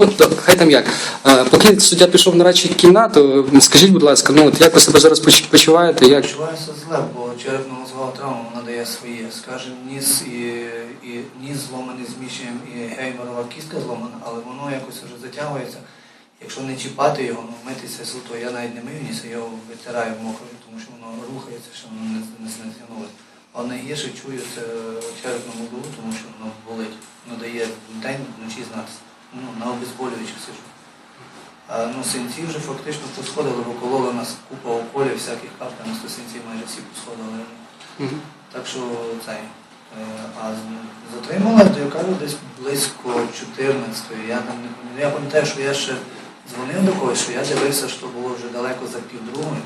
От, хай там як. Поки суддя пішов на радчу кімнату, скажіть, будь ласка, ну от як ви себе зараз почуваєте? Як... Почуваюся зле, бо черепно-мозгова травма вона дає своє. Скажем, ніс і, і ніс зломаний зміщенням і геймерова кістка зломана, але воно якось вже затягується. Якщо не чіпати його, ну митися суто, я навіть не мию ніс, я його витираю мокрою, тому що воно рухається, що воно не, не знатягнулося. А найгірше чую це черепну мозгову, тому що воно болить. Воно дає день вночі знати. Ну, на обезболюючих сижу. А, ну, синці вже фактично посходили, бо колола нас купа уколів, всяких капля, на 100 синців майже всі посходили. Мгм. Так що цей. е, А з- затримала, то я кажу, десь близько 14-ї. Я там не пам'ятаю. Я пам'ятаю, що я ще дзвонив до когось, що я дивився, що було вже далеко за півдругої.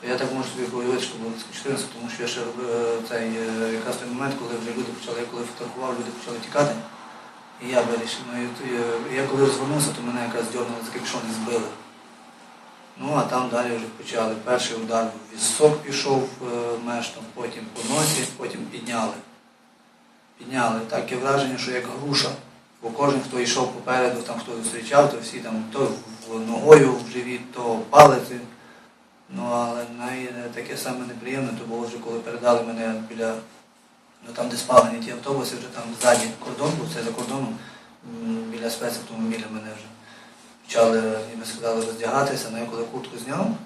То я так можу собі уявити, що було близько 14, тому що я ще робив е, цей е, якраз той момент, коли вже люди почали, я коли фотографував, люди почали тікати. І я вирішив, ну, я- я коли розвернувся, то мене якраз дьорнули за капюшон і збили. Ну, а там далі вже почали. Перший удар вісок пішов е, мештом, потім по носі, потім підняли. Підняли. Таке враження, що як груша. Бо кожен, хто йшов попереду, там хто зустрічав, то всі там то ногою в живіт, то палиці. Ну, але най, таке саме неприємне, то було вже коли передали мене біля, ну там, де спалені ті автобуси, вже там ззаді кордон був, це за кордоном, біля спецавтомобіля мене вже почали, ніби сказали, роздягатися, але я коли куртку зняв,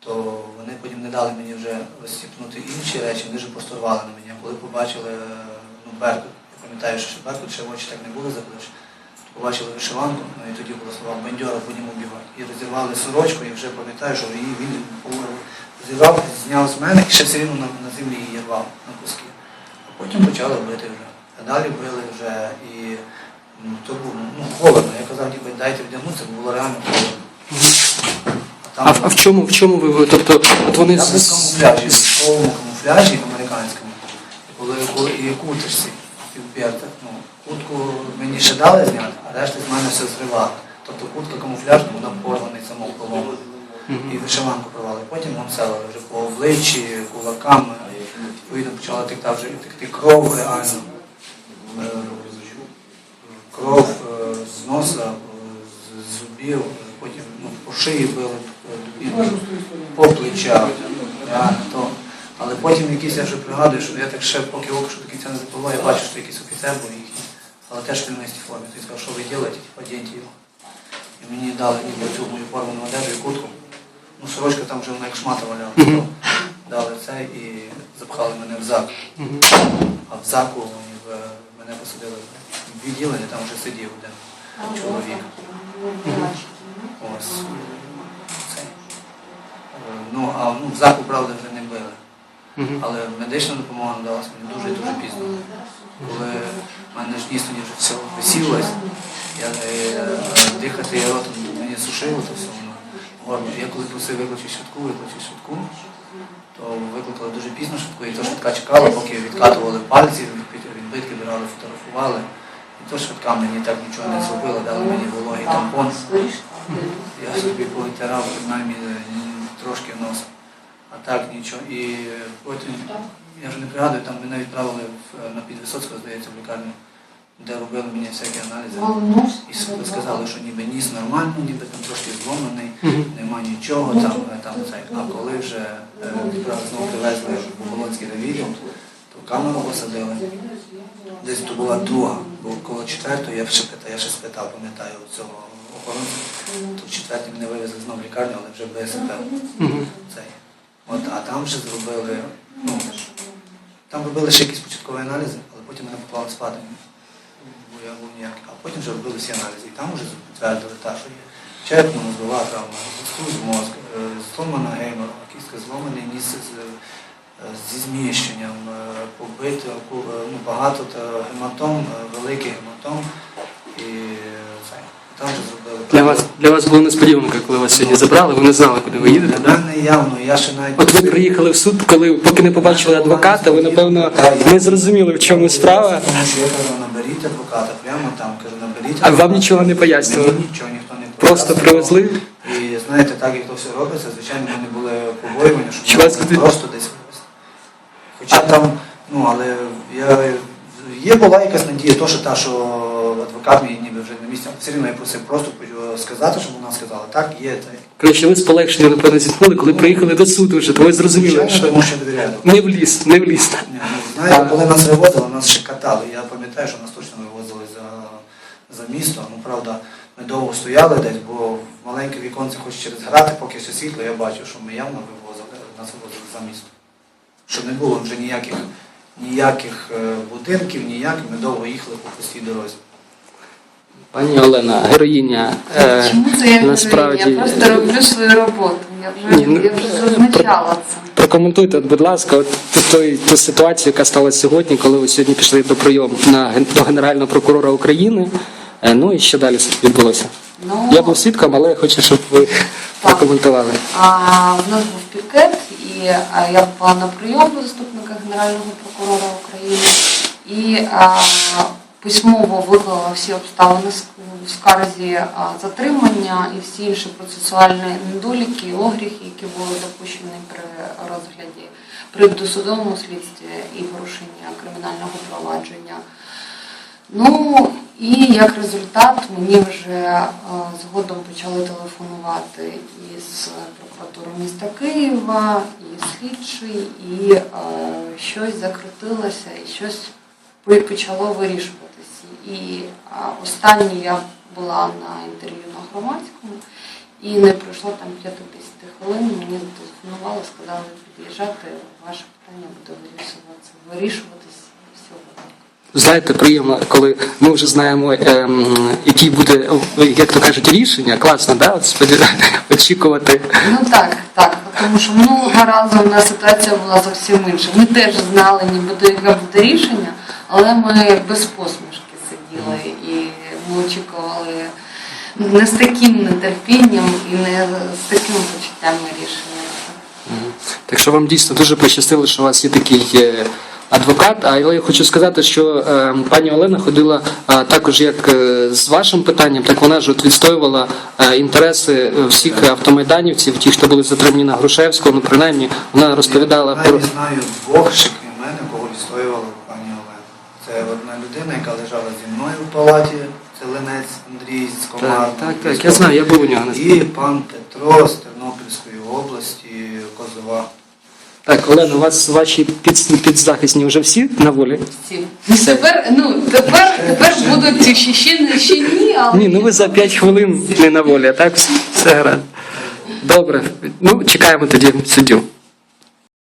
то вони потім не дали мені вже розсіпнути інші речі, вони вже посторвали на мені. А коли побачили ну, Беркут, я пам'ятаю, що Беркут, ще очі так не було закриш, то побачили вишиванку, ну і тоді було слова бандьора, будемо убивати. І розірвали сорочку, і вже пам'ятаю, що її він розірвав, зняв з мене і ще все рівно на, на землі її рвав на куски. Потім почали бити вже. А далі били вже і ну, то було ну, холодно. Я казав, ніби дайте вдягнутися, бо було реально холодно. А А, в- а в чому, в чому ви, тобто, от вони я з- в камуфляжі, в військовому камуфляжі американському. І Коли, коли і курточці півп'ятих, ну, куртку мені ще дали зняти, а решта з мене все зривали. Тобто куртка камуфляжна, вона порвана і самого полома. І вишиванку порвали. Потім гонцелили вже по обличчі, кулаками. Відповідно почала текти вже текти кров реально. Е, Кров е, з носа, е, з зубів, потім ну, по шиї били, по плечах. то. Але потім якийсь я вже пригадую, що я так ще поки око що до кінця не запало, я бачу, що якийсь офіцер був їхній, але теж в фільмистій формі. Він сказав, що ви робите, типу, його. І мені дали цю мою форму одежу і куртку. Ну, сорочка там вже вона як шмата валяла. Дали це і запхали мене в зак. А в заку вони в- мене посадили в відділення, там вже сидів один чоловік. Ось. Це. Е, Ну, а ну, в заку, правда, вже не били. Але медична допомога надалася мені дуже і дуже пізно. Коли в мене ж ніс тоді вже все висілось, я е, дихати я ротом мені сушило, то все. Я коли просив викличити швидку, викличити швидку, то викликали дуже пізно швидку, і то швидка чекала, поки відкатували пальці, відбитки брали, фотографували. І то швидка мені так нічого не зробила, дали мені вологий тампон. Я собі повитирав принаймні трошки нос. А так нічого. І потім, я вже не пригадую, там мене відправили на Підвисоцького, здається, в лікарню, де робили мені всякі аналізи. І сказали, що ніби ніс нормально, ніби там трошки зломаний, нема нічого, там, там це. А коли вже е, знову привезли в Володський ревізію, то камеру посадили. Десь то була друга, бо коло четвертої я ще питав, я ще спитав, пам'ятаю, у цього охоронця, то в четвертій мене вивезли знову в лікарню, але вже без Цей. От, а там вже зробили, ну, там робили ще якісь початкові аналізи, але потім мене поклали спати. Бо я. А потім вже робили всі аналізи. І там вже підтвердили та, що є черепно мозгова травма, з мозк, е, зломана гейморова, кістка зломаний з, е, зі зміщенням, е, побито, е, ну, багато гематом, е, великий гематом. Для вас, для вас було несподіванка, коли вас сьогодні забрали, ви не знали, куди ви їдете, так? мене явно, я ще навіть От ви приїхали в суд, коли поки не побачили адвоката, ви напевно не зрозуміли, в чому справа, наберіть адвоката, прямо там, кажу, наберіть а вам нічого не пояснювали. Мені нічого ніхто не Просто пояснював. привезли. І знаєте, так як то все робиться, звичайно, в мене були побоювання, що вас куди- просто десь. Хоча там, ну, але я, Є була якась надія, то, що та, що адвокат мені ніби вже на місці, все рівно я просив просто е, сказати, щоб вона сказала, так, є це. Коротше, ви з полегшенням, напевно, зіткнули, коли приїхали до суду вже, то ви зрозуміли, що тому що довіряю. не вліз, не вліз. Ні, ну, Знаєте, коли нас вивозили, нас ще катали. Я пам'ятаю, що нас точно вивозили за, за місто. Ну, правда, ми довго стояли десь, бо в маленьке віконце хоч через грати, поки ще світло, я бачив, що ми явно вивозили, нас вивозили за місто. Щоб не було вже ніяких, ніяких е, будинків, ніяких, ми довго їхали по пустій дорозі. Пані Олена, героїня. е, Чому це я насправді-. Я просто роблю свою роботу. Я вже, Ні, ну, я вже зазначала це. Прокоментуйте, будь ласка, от ту, той- ту ситуацію, яка сталася сьогодні, коли ви сьогодні пішли до прийому на до Генерального прокурора України. Е, Ну і що далі відбулося? Ну, Я був свідком, але я хочу, щоб ви прокоментували. А, в нас був пікет, і я була на прийом до заступника Генерального прокурора України і а, письмово виклала всі обставини в скарзі затримання і всі інші процесуальні недоліки, і огріхи, які були допущені при розгляді при досудовому слідстві і порушення кримінального провадження. Ну і як результат мені вже згодом почали телефонувати із прокуратури міста Києва, і слідчий, і щось закрутилося, і щось почало вирішуватися. І останнє я була на інтерв'ю на громадському, і не пройшло там 50 хвилин. Мені зателефонували, сказали під'їжджати, ваше питання буде вирішуватися, вирішуватись сьогодні. Знаєте, приємно, коли ми вже знаємо, ем, який буде, як то кажуть, рішення. Класно, да? От очікувати. Ну так, так. Тому що минулого разу у нас ситуація була зовсім інша. Ми теж знали, ніби яке буде рішення, але ми без посмішки сиділи і ми очікували не з таким нетерпінням і не з таким почуттям рішення. Так що вам дійсно дуже пощастило, що у вас є такий е, адвокат. Але я хочу сказати, що е, пані Олена ходила е, також як е, з вашим питанням, так вона ж от відстоювала е, інтереси всіх автомайданівців, ті, хто були затримані на Грушевського. Ну принаймні вона розповідала Я про навіть знаю двох ще крім мене, кого відстоювала пані Олена. Це одна людина, яка лежала зі мною в палаті, це Ленець Андрій з так, так, так. Я знаю, я був у нього на І пан Петро з Тернопільської області, Козова. Так, Олена, у вас ваші під, підзахисні вже всі на волі? Всі. Тепер, ну, тепер, тепер будуть ще, ще, ще ні, але Ні, ну ви за 5 хвилин не на волі, а так все гаразд. Добре. Ну, чекаємо тоді суддю.